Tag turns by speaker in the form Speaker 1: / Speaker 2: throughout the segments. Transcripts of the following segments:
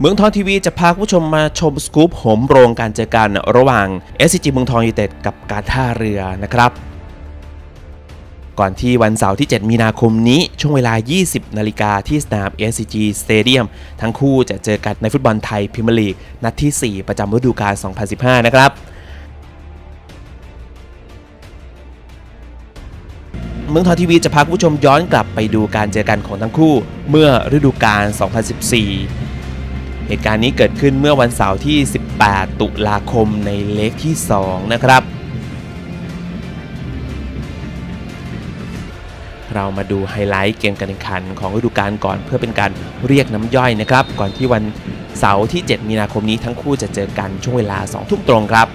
Speaker 1: เมืองทองทีวีจะพาผู้ชมมาชมสกู๊ปโหมโรงการเจอกันระหว่าง SCG เมืองทองยูเต็ดกับการท่าเรือนะครับ ก่อนที่วันเสาร์ที่ 7 มีนาคมนี้ช่วงเวลา 20 นาฬิกาที่สนาม SCG Stadium ทั้งคู่จะเจอกันในฟุตบอลไทยพรีเมียร์ลีกนัดที่ 4 ประจำฤดูกาล 2015 นะครับเมืองทองทีวีจะพาผู้ชมย้อนกลับไปดูการเจอกันของทั้งคู่ เมื่อฤดูกาล 2014 เหตุการณ์นี้เกิดขึ้นเมื่อวันเสาร์ที่ 18 ตุลาคมในเลกที่ 2 นะครับ เรามาดูไฮไลท์เกมการแข่งขันของฤดูกาลก่อนเพื่อเป็นการเรียกน้ำย่อยนะครับ ก่อนที่วันเสาร์ที่ 7 มีนาคมนี้ทั้งคู่จะเจอกันช่วงเวลา 2 ทุ่มตรงครับ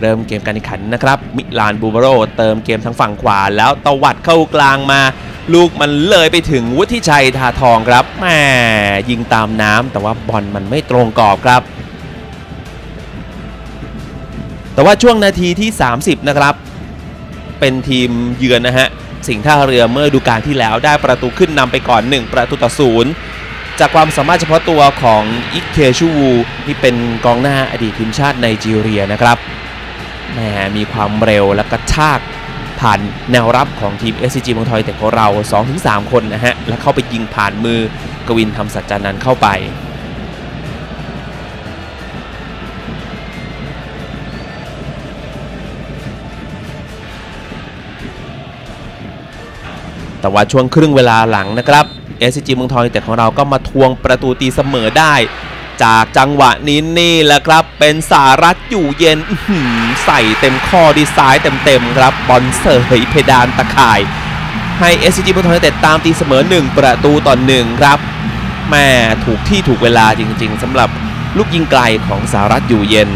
Speaker 1: เริ่มเกมการแข่งขันนะครับ มิลานบูบาโรเติมเกมทางฝั่งขวาแล้วตวัดเข้ากลางมา ลูกมันเลยไปถึงวุฒิชัยทาทองครับแหมยิงตามน้ำแต่ว่าบอลมันไม่ตรงกรอบครับ แต่ว่าช่วงนาทีที่ 30 นะครับ เป็นทีมเยือนนะฮะ สิงห์ท่าเรือเมื่อดูกาลที่แล้วได้ประตูขึ้นนำไปก่อน 1 ประตูต่อศูนย์จากความสามารถเฉพาะตัวของอิเคชูวูที่เป็นกองหน้าอดีตทีมชาติไนจีเรียนะครับแหมมีความเร็วและกระชาก ผ่านแนวรับของทีม SCG เมืองทอยแต่ของเรา 2-3 คนนะฮะ และเข้าไปยิงผ่านมือกวินทำสัจจานันเข้าไปแต่ว่าช่วงครึ่งเวลาหลังนะครับ SCG เมืองทองแต่ของเราก็มาทวงประตูตีเสมอได้ จากจังหวะนี้นี่แหละครับ เป็นสารัตอยู่เย็นใส่เต็มข้อดีไซน์เต็มๆครับ บอลเสยเพดานตะข่าย ให้ SCG เมืองทองยูเต็ดตามตีเสมอ 1 ประตูต่อ1ครับแม่ถูกที่ถูกเวลาจริงๆสำหรับลูกยิงไกลของสารัตอยู่เย็น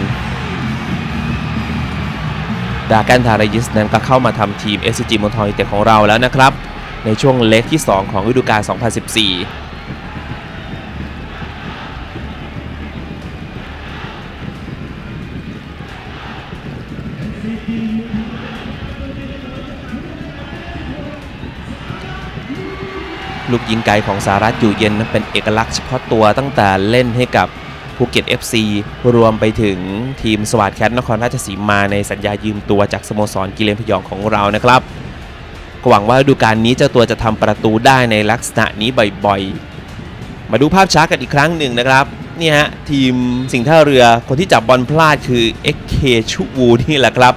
Speaker 1: ดากันทารายิสนั้นก็เข้ามาทำทีม SCG เมืองทอยเต็ของเราแล้วนะครับ ในช่วงเล็กที่ 2 ของฤดูกาล2014 ลูกยิงไกลของสารัตอยู่เย็นนั้นเป็นเอกลักษณ์เฉพาะตัวตั้งแต่เล่นให้กับภูเก็ต FC รวมไปถึงทีมสวัสดแคทนครราชสีมาในสัญญายืมตัวจากสโมสรกิเลนพยองของเรานะครับหวังว่าฤดูกาลนี้เจ้าตัวจะทำประตูได้ในลักษณะนี้บ่อยๆ มาดูภาพช้ากันอีกครั้งหนึ่งนะครับ นี่ฮะทีมสิงห์ท่าเรือคนที่จับบอลพลาดคือ XK ชูวูนี่แหละครับ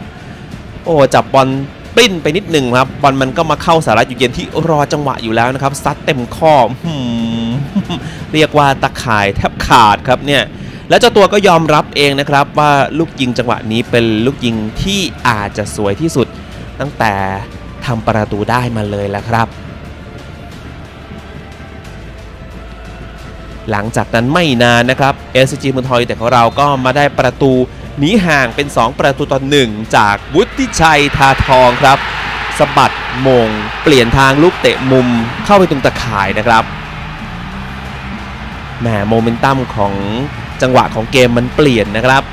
Speaker 1: โอ้จับบอลปิ้นไปนิดหนึ่งครับบอลมันก็มาเข้าสารัตอยู่เย็นที่รอจังหวะอยู่แล้วนะครับซัดเต็มข้อเรียกว่าตะข่ายแทบขาดครับเนี่ยแล้วเจ้าตัวก็ยอมรับเองนะครับว่าลูกยิงจังหวะนี้เป็นลูกยิงที่อาจจะสวยที่สุด ตั้งแต่ทำประตูได้มาเลยแล้วครับ หลังจากนั้นไม่นานนะครับ SCG เมืองทอยแต่ของเราก็มาได้ประตูหนีห่างเป็น 2 ประตูต่อ1จากวุฒิชัยทาทองครับสะบัดมง เปลี่ยนทางลูกเตะมุมเข้าไปตรงตะข่ายนะครับแหมโมเมนตัมของจังหวะของเกมมันเปลี่ยนนะครับ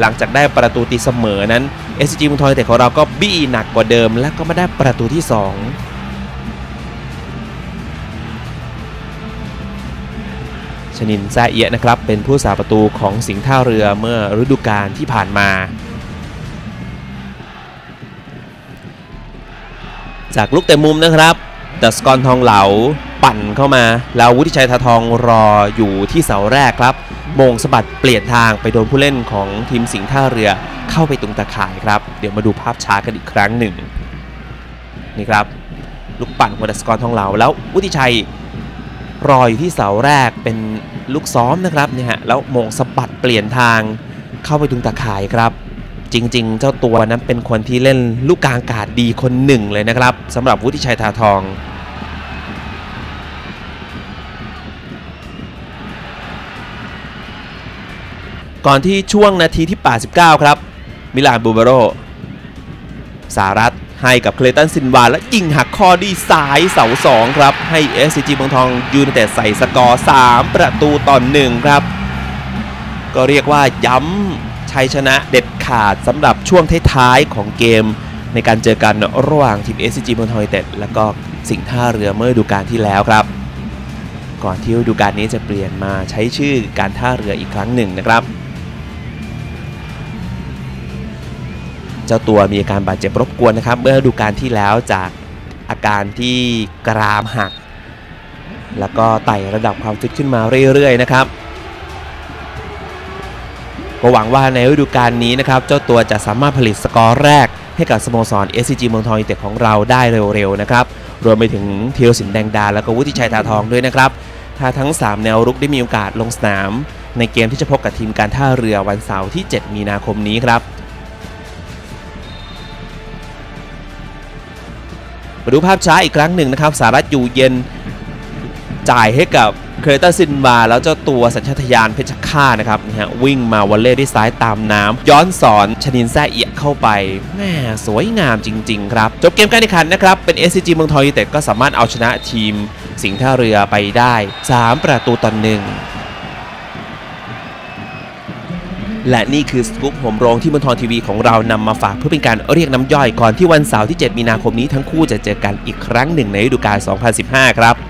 Speaker 1: หลังจากได้ประตูตีเสมอนั้น SCG เมืองทอยแต่ของเราก็บี้หนักกว่าเดิม และก็มาได้ประตูที่ 2 ชนินแซเอียะนะครับ เป็นผู้สาประตูของสิงห์ท่าเรือเมื่อฤดูกาลที่ผ่านมา จากลูกเตะมุมนะครับดัสกอนทองเหลาปั่นเข้ามา แล้ววุฒิชัยทาทองรออยู่ที่เสาแรกครับมงสะบัดเปลี่ยนทางไปโดนผู้เล่นของทีมสิงห์ท่าเรือเข้าไปตรงตะข่ายครับ เดี๋ยวมาดูภาพช้ากันอีกครั้งหนึ่งนี่ครับลูกปั่นของดัสกอนทองเหลาแล้ววุฒิชัย รออยู่ที่เสาแรกเป็นลูกซ้อมนะครับเนี่ยฮะแล้วมงสะบัดเปลี่ยนทางเข้าไปตรงตะข่ายครับ จริง ๆ เจ้าตัวนั้นเป็นคนที่เล่นลูกกลางอากาศดีคนหนึ่งเลยนะครับสำหรับวุฒิชัยทาทองก่อนที่ช่วงนาทีที่ 89 ครับ มิลานบูเบโร สารัต ให้กับเคลตันซินวาและยิงหักข้อดีซ้ายเสา2ครับ ให้ SCG เมืองทองยูนเต็ดใส่สกอร์ 3 ประตูต่อ1ครับ ก็เรียกว่าย้ำชัยชนะเด็ดขาดสำหรับช่วงท้ายๆของเกม ในการเจอกันระหว่างทีม SCG เมืองทองยูนเต็ดและก็สิงห์ท่าเรือเมื่อดูกาลที่แล้วครับ ก่อนที่ฤดูกาลนี้จะเปลี่ยนมาใช้ชื่อการท่าเรืออีกครั้งหนึ่งนะครับ เจ้าตัวมีอาการบาดเจ็บรบกวนนะครับ เมื่อดูกาลที่แล้วจากอาการที่กรามหัก แล้วก็ไต่ระดับความฟิตขึ้นมาเรื่อยๆนะครับ ก็หวังว่าในฤดูกาลนี้นะครับ เจ้าตัวจะสามารถผลิตสกอร์แรกให้กับสโมสร SCG เมืองทองยูเต็ดของเราได้เร็วๆนะครับ รวมไปถึงธีรศิลป์แดงดา แล้วก็วุฒิชัยตาทองด้วยนะครับ ถ้าทั้ง 3 แนวรุกได้มีโอกาสลงสนาม ในเกมที่จะพบกับทีมการท่าเรือวันเสาร์ที่ 7 มีนาคมนี้ครับ มาดูภาพช้าอีกครั้งหนึ่งนะครับสารัตอยู่เย็น จ่ายให้กับเครเตอร์ซินวาแล้วเจ้าตัวสัญชาตญาณเพชรฆาตนะครับนะฮะวิ่งมาวอลเล่ด้วยซ้ายตามน้ำย้อนสอนชนินแซ่เอียเข้าไปแม่สวยงามจริง ๆ ครับ จบเกมการแข่งขันนะครับ เป็น SCG เมืองทองยูเต็ดก็สามารถเอาชนะทีม สิงห์ท่าเรือไปได้ 3 ประตูต่อหนึ่ง และนี่คือสกู๊ปผมโรงที่เมืองทอนทีวีของเรานำมาฝากเพื่อเป็นการเรียกน้ำย่อยก่อนที่วันเสาร์ที่ 7 มีนาคมนี้ทั้งคู่จะเจอกันอีกครั้งหนึ่งในฤดูกาล 2015 ครับ